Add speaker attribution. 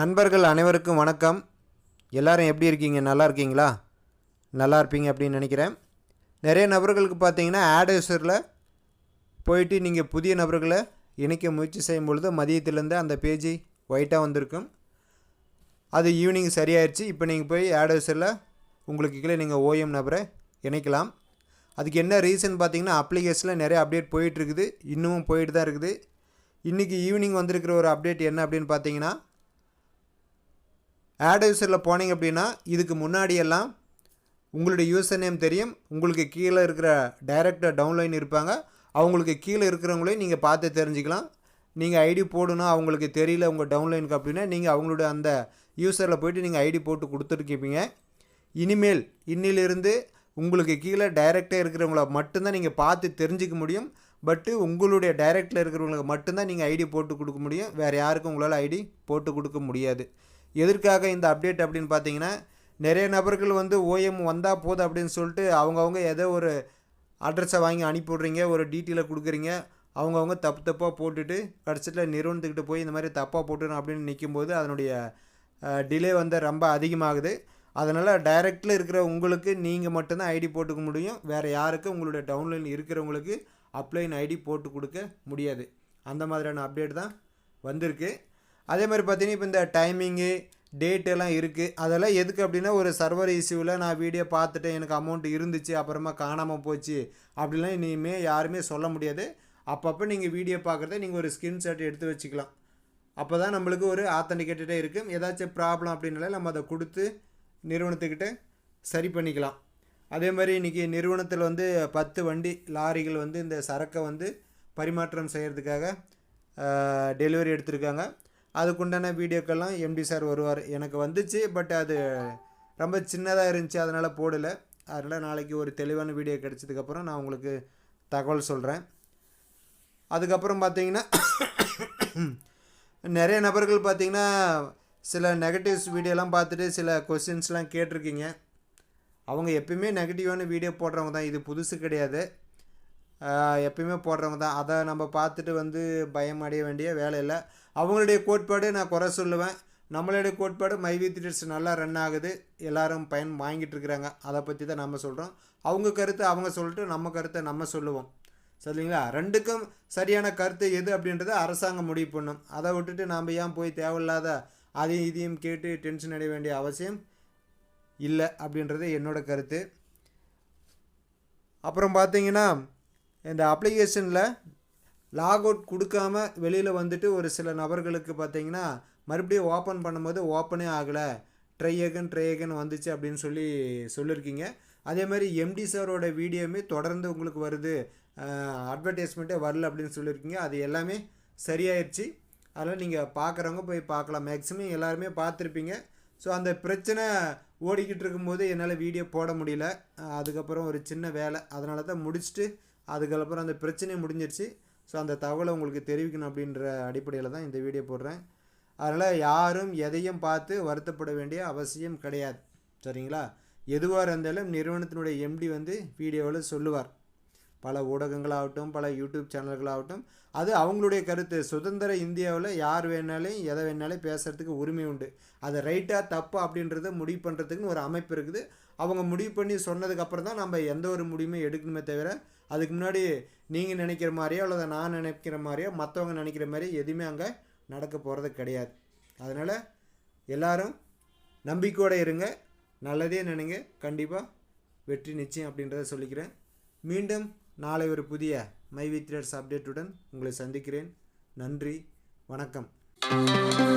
Speaker 1: நண்பர்கள் அனைவருக்கும் வணக்கம் எல்லோரும் எப்படி இருக்கீங்க நல்லா இருக்கீங்களா நல்லா இருப்பீங்க அப்படின்னு நினைக்கிறேன் நிறைய நபர்களுக்கு பார்த்தீங்கன்னா ஆடேசரில் போயிட்டு நீங்கள் புதிய நபர்களை இணைக்க முயற்சி செய்யும் பொழுது மதியத்திலேருந்து அந்த பேஜ் ஒயிட்டாக வந்திருக்கும் அது ஈவினிங் சரியாயிடுச்சு இப்போ நீங்கள் போய் ஆடேசரில் உங்களுக்கு கீழே நீங்கள் ஓஎம் நபரை இணைக்கலாம் அதுக்கு என்ன ரீசன் பார்த்தீங்கன்னா அப்ளிகேஷனில் நிறைய அப்டேட் போயிட்டுருக்குது இன்னமும் போயிட்டு தான் இருக்குது இன்றைக்கி ஈவினிங் வந்திருக்கிற ஒரு அப்டேட் என்ன அப்படின்னு பார்த்தீங்கன்னா ஆட் யூசரில் போனீங்க அப்படின்னா இதுக்கு முன்னாடியெல்லாம் உங்களுடைய யூசர் நேம் தெரியும் உங்களுக்கு கீழே இருக்கிற டைரக்டர் டவுன்லைன் இருப்பாங்க அவங்களுக்கு கீழே இருக்கிறவங்களையும் நீங்கள் பார்த்து தெரிஞ்சுக்கலாம் நீங்கள் ஐடி போடணும் அவங்களுக்கு தெரியல உங்கள் டவுன்லைனுக்கு அப்படின்னா நீங்கள் அவங்களோட அந்த யூசரில் போய்ட்டு நீங்கள் ஐடி போட்டு கொடுத்துருக்கீங்க இனிமேல் இன்னிலிருந்து உங்களுக்கு கீழே டைரெக்டாக இருக்கிறவங்கள மட்டும்தான் நீங்கள் பார்த்து தெரிஞ்சிக்க முடியும் பட்டு உங்களுடைய டைரெக்டில் இருக்கிறவங்களுக்கு மட்டும்தான் நீங்கள் ஐடி போட்டு கொடுக்க முடியும் வேறு யாருக்கும் உங்களால் ஐடி போட்டு கொடுக்க முடியாது எதற்காக இந்த அப்டேட் அப்படின்னு பார்த்தீங்கன்னா நிறைய நபர்கள் வந்து ஓஎம் வந்தால் போதும் அப்படின்னு சொல்லிட்டு அவங்கவுங்க ஏதோ ஒரு அட்ரஸை வாங்கி அனுப்பிவிட்றீங்க ஒரு டீட்டெயிலை கொடுக்குறீங்க அவங்கவுங்க தப்பு தப்பாக போட்டுட்டு கடைசியில் நிறுவனத்துக்கிட்ட போய் இந்த மாதிரி தப்பாக போட்டுடணும் அப்படின்னு நிற்கும்போது அதனுடைய டிலே வந்து ரொம்ப அதிகமாகுது அதனால் டைரெக்டில் இருக்கிற உங்களுக்கு நீங்கள் மட்டும்தான் ஐடி போட்டுக்க முடியும் வேறு யாருக்கும் உங்களுடைய டவுன்லைன் இருக்கிறவங்களுக்கு அப்ளைன் ஐடி போட்டு கொடுக்க முடியாது அந்த மாதிரியான அப்டேட் தான் வந்திருக்கு அதே மாதிரி பார்த்தீங்கன்னா இப்போ இந்த டைமிங்கு டேட் எல்லாம் இருக்குது அதெல்லாம் எதுக்கு அப்படின்னா ஒரு சர்வர் இஷ்யூவில் நான் வீடியோ பார்த்துட்டேன் எனக்கு அமௌண்ட் இருந்துச்சு அப்புறமா காணாமல் போச்சு அப்படிலாம் இனிமேல் யாருமே சொல்ல முடியாது அப்பப்போ நீங்கள் வீடியோ பார்க்குறத நீங்கள் ஒரு ஸ்கிரீன்ஷாட் எடுத்து வச்சுக்கலாம் அப்போ தான் நம்மளுக்கு ஒரு ஆத்தன்டிகேட்டடே இருக்கும் ஏதாச்சும் ப்ராப்ளம் அப்படின்னாலே நம்ம அதை கொடுத்து நிறுவனத்துக்கிட்ட சரி பண்ணிக்கலாம் அதே மாதிரி இன்றைக்கி நிறுவனத்தில் வந்து பத்து வண்டி லாரிகள் வந்து இந்த சரக்கை வந்து பரிமாற்றம் செய்கிறதுக்காக டெலிவரி எடுத்திருக்காங்க அதுக்குண்டான வீடியோக்கெல்லாம் எம்டி சார் வருவார் எனக்கு வந்துச்சு பட் அது ரொம்ப சின்னதாக இருந்துச்சு அதனால் போடலை அதனால் நாளைக்கு ஒரு தெளிவான வீடியோ கிடச்சதுக்கப்புறம் நான் உங்களுக்கு தகவல் சொல்கிறேன் அதுக்கப்புறம் பார்த்தீங்கன்னா நிறைய நபர்கள் பார்த்திங்கன்னா சில நெகட்டிவ்ஸ் வீடியோலாம் பார்த்துட்டு சில கொஸ்டின்ஸ்லாம் கேட்டிருக்கீங்க அவங்க எப்பயுமே நெகட்டிவான வீடியோ போடுறவங்க தான் இது புதுசு கிடையாது எப்பயுமே போடுறவங்க தான் அதை நம்ம பார்த்துட்டு வந்து பயம் அடைய வேண்டிய வேலை இல்லை அவங்களுடைய கோட்பாடு நான் குறை சொல்லுவேன் நம்மளுடைய கோட்பாடு மைவி தியேட்டர்ஸ் நல்லா ரன் ஆகுது எல்லோரும் பயன் வாங்கிட்டு இருக்கிறாங்க அதை பற்றி தான் நம்ம சொல்கிறோம் அவங்க கருத்தை அவங்க சொல்லிட்டு நம்ம கருத்தை நம்ம சொல்லுவோம் சரிங்களா ரெண்டுக்கும் சரியான கருத்து எது அப்படின்றத அரசாங்கம் முடிவு பண்ணும் அதை விட்டுட்டு நாம் ஏன் போய் தேவையில்லாத அதையும் இதையும் கேட்டு டென்ஷன் அடைய வேண்டிய அவசியம் இல்லை அப்படின்றது என்னோடய கருத்து அப்புறம் பார்த்தீங்கன்னா இந்த அப்ளிகேஷனில் லாக் அவுட் கொடுக்காம வெளியில் வந்துட்டு ஒரு சில நபர்களுக்கு பார்த்தீங்கன்னா மறுபடியும் ஓப்பன் பண்ணும்போது ஓப்பனே ஆகலை ட்ரை ஏகன் ட்ரை ஏகன் வந்துச்சு அப்படின்னு சொல்லி சொல்லியிருக்கீங்க அதே மாதிரி எம்டி சாரோட வீடியோவுமே தொடர்ந்து உங்களுக்கு வருது அட்வர்டைஸ்மெண்ட்டே வரல அப்படின்னு சொல்லியிருக்கீங்க அது எல்லாமே சரியாயிடுச்சு அதெல்லாம் நீங்கள் பார்க்குறவங்க போய் பார்க்கலாம் மேக்ஸிமம் எல்லாருமே பார்த்துருப்பீங்க ஸோ அந்த பிரச்சனை ஓடிக்கிட்டு இருக்கும்போது என்னால் வீடியோ போட முடியல அதுக்கப்புறம் ஒரு சின்ன வேலை அதனால தான் முடிச்சுட்டு அதுக்கப்புறம் அந்த பிரச்சனை முடிஞ்சிருச்சு ஸோ அந்த தகவலை உங்களுக்கு தெரிவிக்கணும் அப்படின்ற அடிப்படையில் தான் இந்த வீடியோ போடுறேன் அதனால் யாரும் எதையும் பார்த்து வருத்தப்பட வேண்டிய அவசியம் கிடையாது சரிங்களா எதுவாக இருந்தாலும் நிறுவனத்தினுடைய எம்டி வந்து வீடியோவில் சொல்லுவார் பல ஊடகங்களாகட்டும் பல யூடியூப் சேனல்களாகட்டும் அது அவங்களுடைய கருத்து சுதந்திர இந்தியாவில் யார் வேணாலையும் எதை வேணாலும் பேசுகிறதுக்கு உரிமை உண்டு அது ரைட்டாக தப்பு அப்படின்றத முடிவு பண்ணுறதுக்குன்னு ஒரு அமைப்பு இருக்குது அவங்க முடிவு பண்ணி சொன்னதுக்கப்புறம் தான் நம்ம எந்த ஒரு முடிவுமே எடுக்கணுமே தவிர அதுக்கு முன்னாடி நீங்கள் நினைக்கிற மாதிரியோ அல்லது நான் நினைக்கிற மாதிரியோ மற்றவங்க நினைக்கிற மாதிரியோ எதுவுமே அங்கே நடக்க போகிறது கிடையாது அதனால் எல்லோரும் நம்பிக்கையோடு இருங்க நல்லதே நினைங்க கண்டிப்பாக வெற்றி நிச்சயம் அப்படின்றத சொல்லிக்கிறேன் மீண்டும் நாளை ஒரு புதிய மை வித் அப்டேட்டுடன் உங்களை சந்திக்கிறேன் நன்றி வணக்கம்